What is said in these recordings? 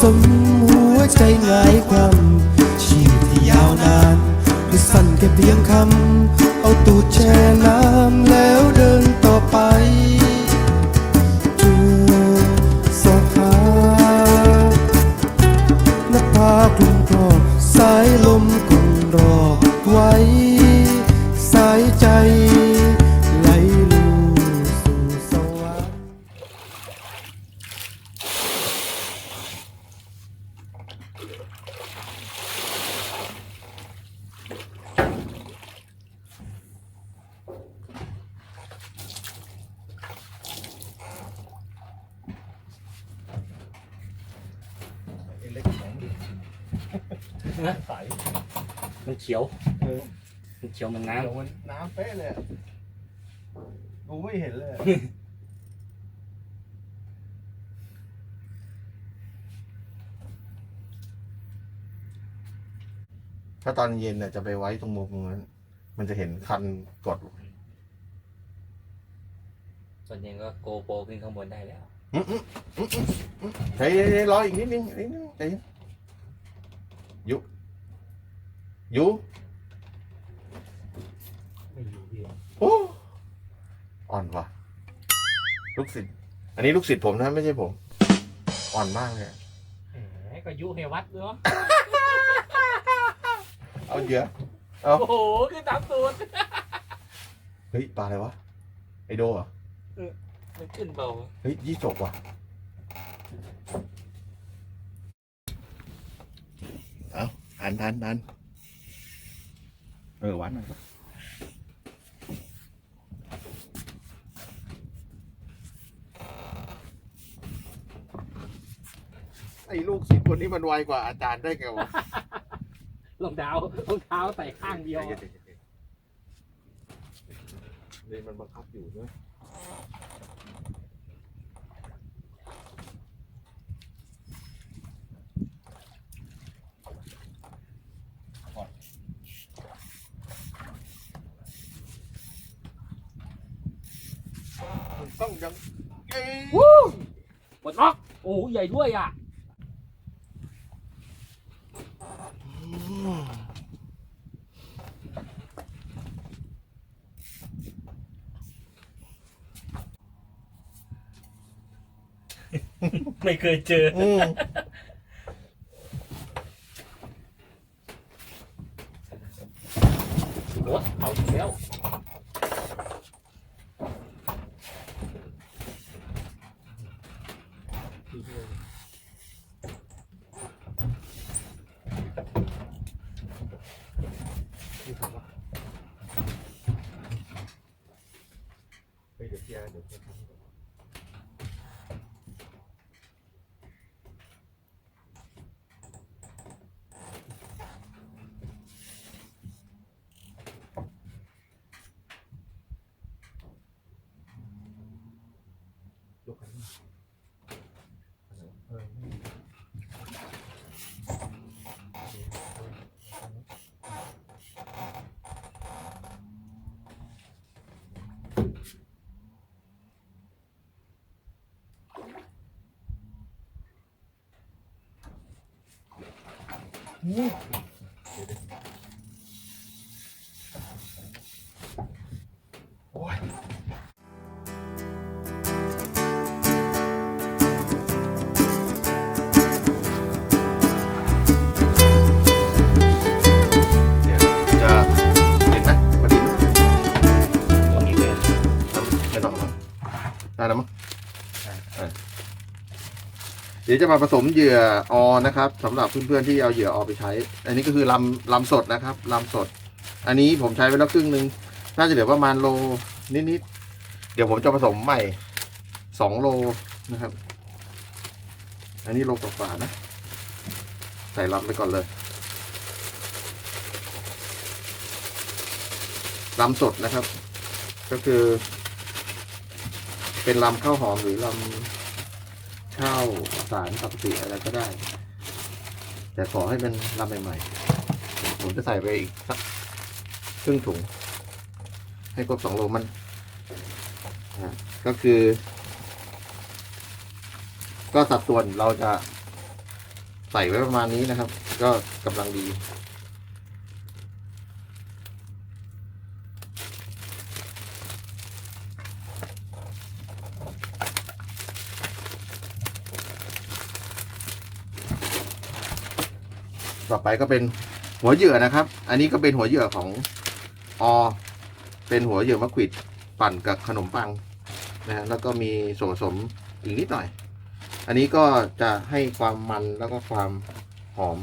สุ นะใสมันเขียว เออมันเขียวเหมันเดี๋ยวน้ำมันน้ำเป๊ะเลยอะดูไม่เห็นเลยอะถ้าตอนเย็นเนี่ยจะไปไว้ตรงมุมตรงนั้น มันจะเห็นคันกด ส่วนใหญ่ก็โกโปรขึ้นข้างบนได้แล้ว เฮ้ยเฮ้ยเฮ้ยรออีกนิดนึงนิดนึงใจเย็น ยุ ยุไม่อยู่พี่โอ้อ่อนว่ะ ลูกศิษย์อันนี้ลูกศิษย์ผมนะไม่ใช่ผม อ่อนมากเลยอะแหมก็ยุให้วัดเนาะเอาเหยอะ โอ้โหขึ้นตามสูตรเฮ้ยปลาอะไรวะ ไอโดเหรอมันขึ้นเบา เฮ้ยยี่จกว่ะ เอาทันทันทันเออหวานหน่อยครับไอ้ลูกศิษย์คนนี้มันไวกว่าอาจารย์ได้ไงวะรองเท้ารองเท้าใส่ข้างเดียว นี่มันบังคับอยู่ด้วยมั ต้องยังเอ้ยวู้ปลดล็อกโอ้โหใหญ่ด้วยอะไม่เคยเจอ อืมโอ้เอาอีกแล้ว เฮ้ยเดี๋ยวพี่อาร์เดี๋ยวพี่อาร์ทำก่อน ยก ดี๋ยวจะมาผสมเหยื่อออนะครับสำหรับเพื่อนๆที่เอาเหยื่อออไปใช้ อันนี้ก็คือลำลำสดนะครับลำสด อันนี้ผมใช้ไปแล้วครึ่งหนึ่งน่าจะเหลือประมาณโลนิดๆเดี๋ยวผมจะผสมใหม่สองโลนะครับ อันนี้โลกว่าๆนะ ใส่ลำไปก่อนเลยลำสดนะครับ ก็คือ เป็นลำข้าวหอมหรือลำ ข้าวสารปกติอะไรก็ได้ แต่ขอให้เป็นลำใหม่ๆผมจะใส่ไปอีกสักครึ่งถุง ให้ครบสองโลมันก็คือ ก็สัดส่วนเราจะใส่ไว้ประมาณนี้นะครับ ก็กำลังดี ต่อไปก็เป็นหัวเหยื่อนะครับ อันนี้ก็เป็นหัวเหยื่อของอเป็นหัวเหยื่อมะขวิดปั่นกับขนมปังนะฮะแล้วก็มีส่วนผสมอีกนิดหน่อย อันนี้ก็จะให้ความมันแล้วก็ความหอม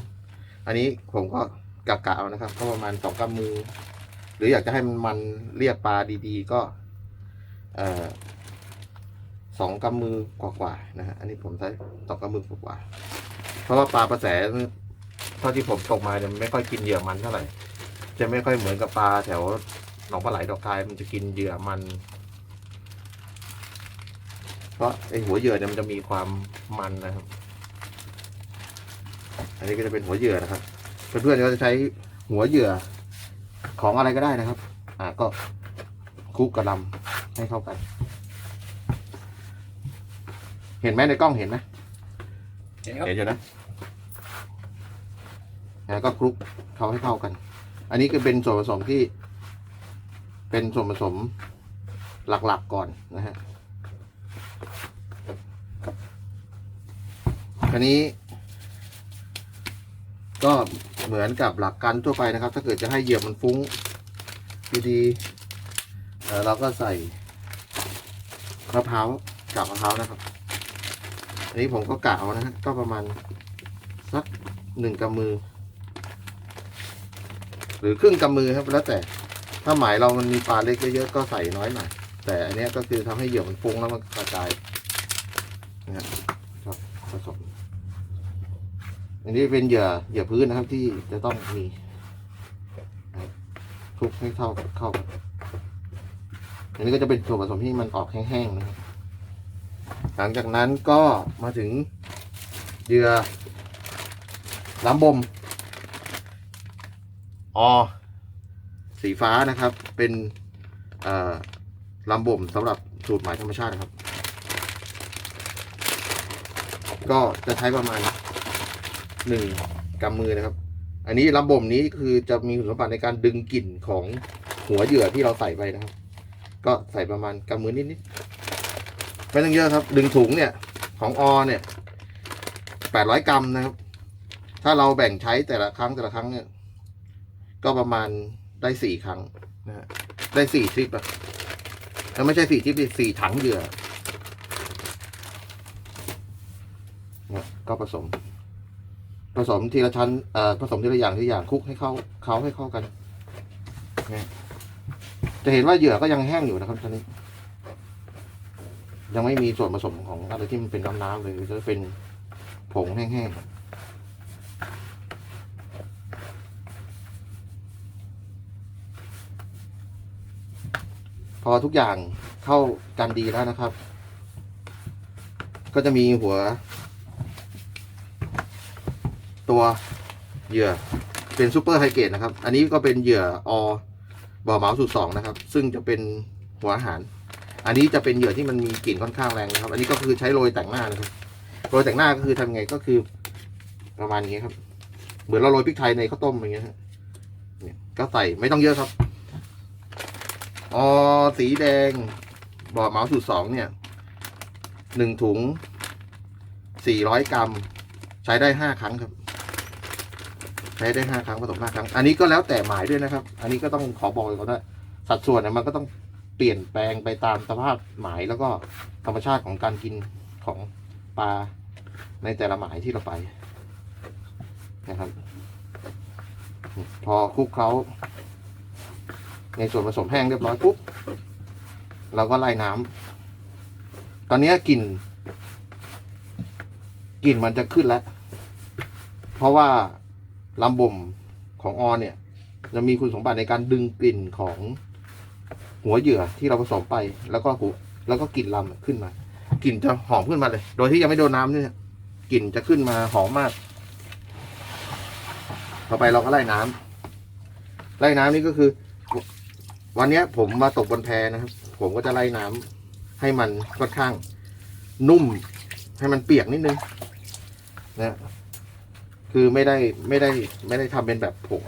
อันนี้ผมก็กะกะเอานะครับ ก็ประมาณสองกำมือ หรืออยากจะให้มันมันเรียกปลาดีๆ ก็สองกำมือกว่าๆนะฮะอันนี้ผมใช้สองกำมือกว่าๆเพราะว่าปลาประแส เท่าที่ผมตกมาเนี่ยไม่ค่อยกินเหยื่อมันเท่าไหร่ จะไม่ค่อยเหมือนกับปลาแถวหนองปลาไหลดอกคายมันจะกินเหยื่อมัน เพราะไอหัวเหยื่อเนี่ยมันจะมีความมันนะครับ อันนี้ก็จะเป็นหัวเหยื่อนะครับ เพื่อนๆก็จะใช้หัวเหยื่อของอะไรก็ได้นะครับ อ่าก็คลุกกระลำให้เข้ากัน เห็นไหมในกล้องเห็นไหมเห็นครับ เห็นอยู่นะ แล้วก็คลุกเขาให้เข้ากัน อันนี้ก็เป็นส่วนผสมที่ เป็นส่วนผสมหลักๆก่อนนะฮะอันนี้ ก็เหมือนกับหลักการทั่วไปนะครับ ถ้าเกิดจะให้เหยื่อมันฟุ้งดีๆเเราก็ใส่มะพร้าวกับมะพร้าวนะครับ อันนี้ผมก็กะเอานะฮะก็ประมาณสักหนึ่งกำมือ รือครึ่งกำมือครับแล้วแต่ ถ้าหมายเรามันมีปลาเล็กเยอะๆก็ใส่น้อยหน่อยแต่อันนี้ก็คือทำให้เหยื่อมันฟุ้งแล้วมันกระจายนะครับผสมอันนี้เป็นเหยื่อเหยื่อพื้นนะครับที่จะต้องมีคลุกให้เข้าเข้าอันนี้ก็จะเป็นส่วนผสมที่มันออกแห้งๆนะครับหลังจากนั้นก็มาถึงเหยื่อล้ำบม อสีฟ้านะครับ เป็นลำบ่มสำหรับสูตรหมายธรรมชาตินะครับ ก็จะใช้ประมาณหนึ่งกำมือนะครับ อันนี้ลำบ่มนี้คือจะมีคุณสมบัติในการดึงกลิ่นของหัวเหยื่อที่เราใส่ไปนะครับ ก็ใส่ประมาณกำมือนิดๆไม่ต้องเยอะครับ ดึงถุงเนี่ย ของอเนี่ยแปดร้อยกรัมนะครับ ถ้าเราแบ่งใช้แต่ละครั้งแต่ละครั้งเนี่ย ก็ประมาณได้สี่ครั้งนะฮะได้สี่ทริปอะแล้วไม่ใช่สี่ทริปสี่ถังเหยื่อนี่ยก็ผสม ผสมทีละชั้นเอ่อผสมทีละอย่างทีละอย่างคลุกให้เข้าเขาให้เข้ากันเนี่ยจะเห็นว่าเหยื่อก็ยังแห้งอยู่นะครับตอนนี้ ยังไม่มีส่วนผสมของอะไรที่มันเป็นน้ำน้ำๆเลยจะเป็นผงแห้งๆ อทุกอย่างเข้ากันดีแล้วนะครับ ก็จะมีหัว ตัวเหยื่อเป็นซูเปอร์ไฮเกรดนะครับ อันนี้ก็เป็นเหยื่ออบ่อเหมาสูตรสองนะครับ ซึ่งจะเป็นหัวอาหาร อันนี้จะเป็นเหยื่อที่มันมีกลิ่นค่อนข้างแรงนะครับ อันนี้ก็คือใช้โรยแต่งหน้านะครับ โรยแต่งหน้าก็คือทำไงก็คือประมาณนี้ครับ เหมือนเราโรยพริกไทยในข้าวต้มอย่างเงี้ยเนี่ยก็ใส่ไม่ต้องเยอะครับ ออสีแดงบ่อเมาสูตรสองเนี่ยหนึ่งถุงสี่ร้อยกรัม ใช้ได้ห้าครั้งครับ ใช้ได้ห้าครั้งผสมห้าครั้ง อันนี้ก็แล้วแต่หมายด้วยนะครับ อันนี้ก็ต้องขอบอกก่อนว่าสัดส่วนเนี่ยมันก็ต้องเปลี่ยนแปลงไปตามสภาพหมายแล้วก็ธรรมชาติของการกินของปลาในแต่ละหมายที่เราไปนะครับ พอคลุกเคล้า ในส่วนผสมแห้งเรียบร้อยปุ๊บเราก็ไล่น้ำตอนนี้กลิ่นกลิ่นมันจะขึ้นแล้ว เพราะว่าลำบ่มของออนเนี่ย จะมีคุณสมบัติในการดึงกลิ่นของหัวเหยื่อที่เราผสมไปแล้วก็หูแล้วก็กลิ่นลำขึ้นมากลิ่นจะหอมขึ้นมาเลย โดยที่ยังไม่โดนน้ำเนี่ยกลิ่นจะขึ้นมาหอมมาก ต่อไปเราก็ไล่น้ำไล่น้ำนี่ก็คือ วันนี้ผมมาตกบนแพนะครับ ผมก็จะไล่น้ำให้มันค่อนข้าง นุ่ม ให้มันเปียกนิดนึงนะคือไม่ได้ไม่ได้ไม่ได้ทำเป็นแบบผง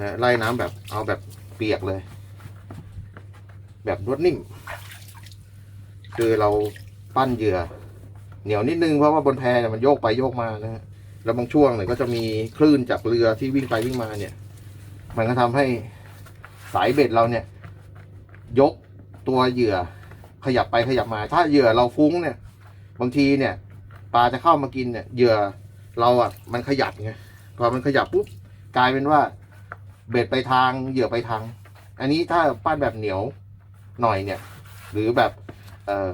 นะไล่น้ำแบบเอาแบบเปียกเลย แบบนวดนิ่ม คือเราปั้นเหยื่อ เหนียวนิดนึงเพราะว่าบนแพเนี่ยมันโยกไปโยกมานะฮะแล้วบางช่วงเนี่ยก็จะมีคลื่นจากเรือที่วิ่งไปวิ่งมาเนี่ย มันก็ทำให้ สายเบ็ดเราเนี่ย ยกตัวเหยื่อขยับไปขยับมา ถ้าเหยื่อเราฟุ้งเนี่ย บางทีเนี่ยปลาจะเข้ามากินเนี่ยเหยื่อเราอะมันขยับไงพอมันขยับปุ๊บกลายเป็นว่า เบ็ดไปทางเหยื่อไปทาง อันนี้ถ้าปั้นแบบเหนียวหน่อยเนี่ย หรือแบบเออ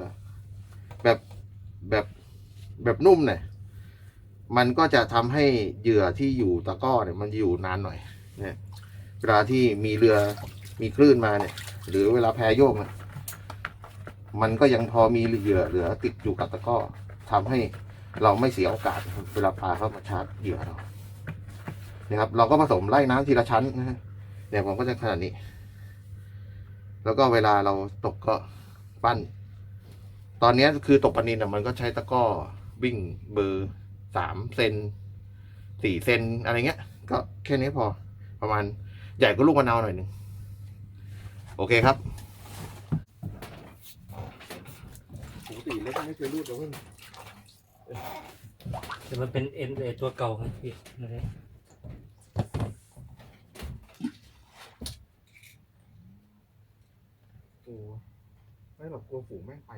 แบบแบบแบบนุ่มเนี่ยมันก็จะทำให้เหยื่อที่อยู่ตะก้อเนี่ยมันอยู่นานหน่อยเนี่ย เวลาที่มีเรือมีคลื่นมาเนี่ย หรือเวลาแพโยกเนี่ยมันก็ยังพอมีเหยื่อเหลือติดอยู่กับตะก้อทำให้เราไม่เสียโอกาสเวลาปลาเข้ามาชาร์จเหยื่อเรานะครับ เราก็ผสมไล่น้ำทีละชั้นนะฮะเนี่ยผมก็จะขนาดนี้ แล้วก็เวลาเราตกก็ปั้น ตอนนี้คือตกปลานินอะมันก็ใช้ตะก้อวิ่งเบอร์สามเซนสี่เซนอะไรเงี้ย ก็แค่นี้พอประมาณ ใหญ่ก็ลูกมะนาวหน่อยหนึ่งโอเคครับปกติเล็กไม่เคยรูดเลยแต่มันเป็นเอ็นเอตัวเก่าครับพี่นะฮะโอ้ไม่หรอกกลัวฝูงแม่งไป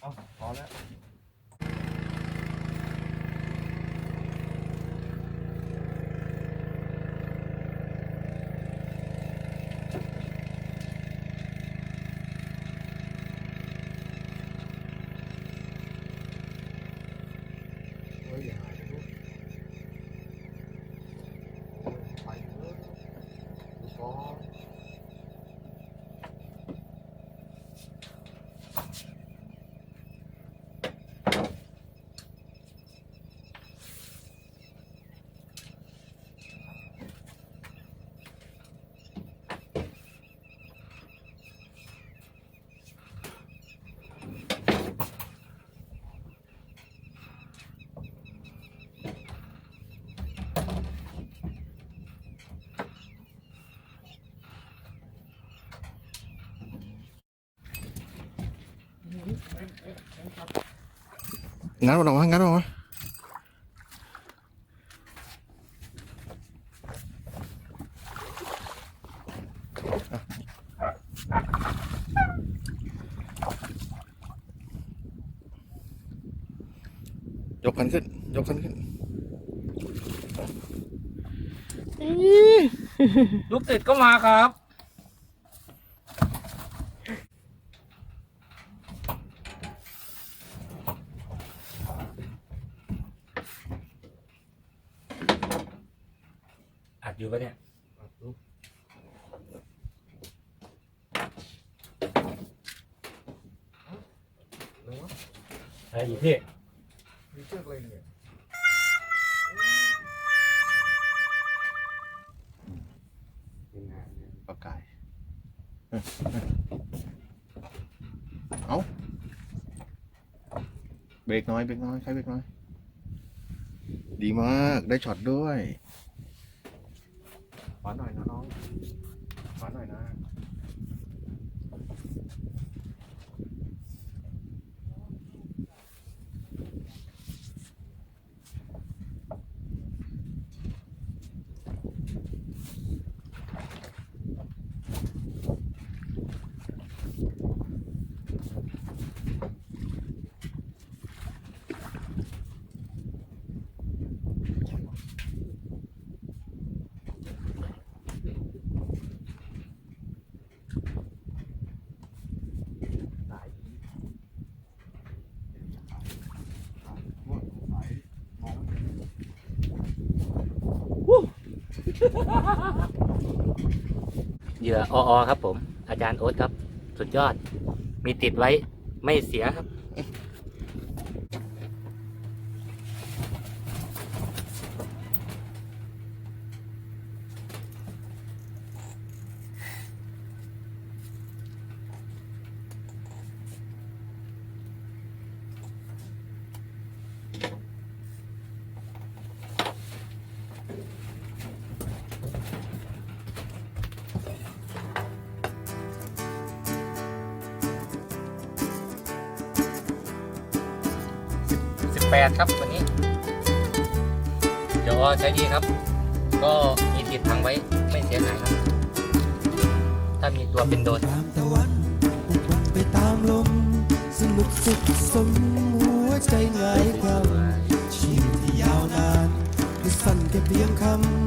เอาพอแล้ว เฮ้ยอย่าหายไปลูกโอ้ยไปเถอะดูก่อน งัดมันออกมางัดมันออกมาอะยกคันขึ้น ยกคันขึ้นลูกติดก็มาครับ อัดอยู่ปะเนี่ย อะไรอยู่พี่มีเชือกอะไรเนี่ยปากกายเอาเบรกน้อยเบรกน้อยใช้เบรกน้อย ดีมาก ได้ช็อตด้วยขวาหน่อยนะน้องขวาหน่อยนะ เหยื่อออครับผม อาจารย์โอ๊ตครับ สุดยอด มีติดไว้ไม่เสียครับ 8ครับวันนี้เดี๋ยวใช้ดีครับ ก็มีติดทางไว้ไม่เสียหายครับ ถ้ามีตัวเป็นโดนตะวันไปตามลมสนุกสุขสมหัวใจง่ว่าชีวิตที่ยาวนานหรือสั้นแค่เพียงคำ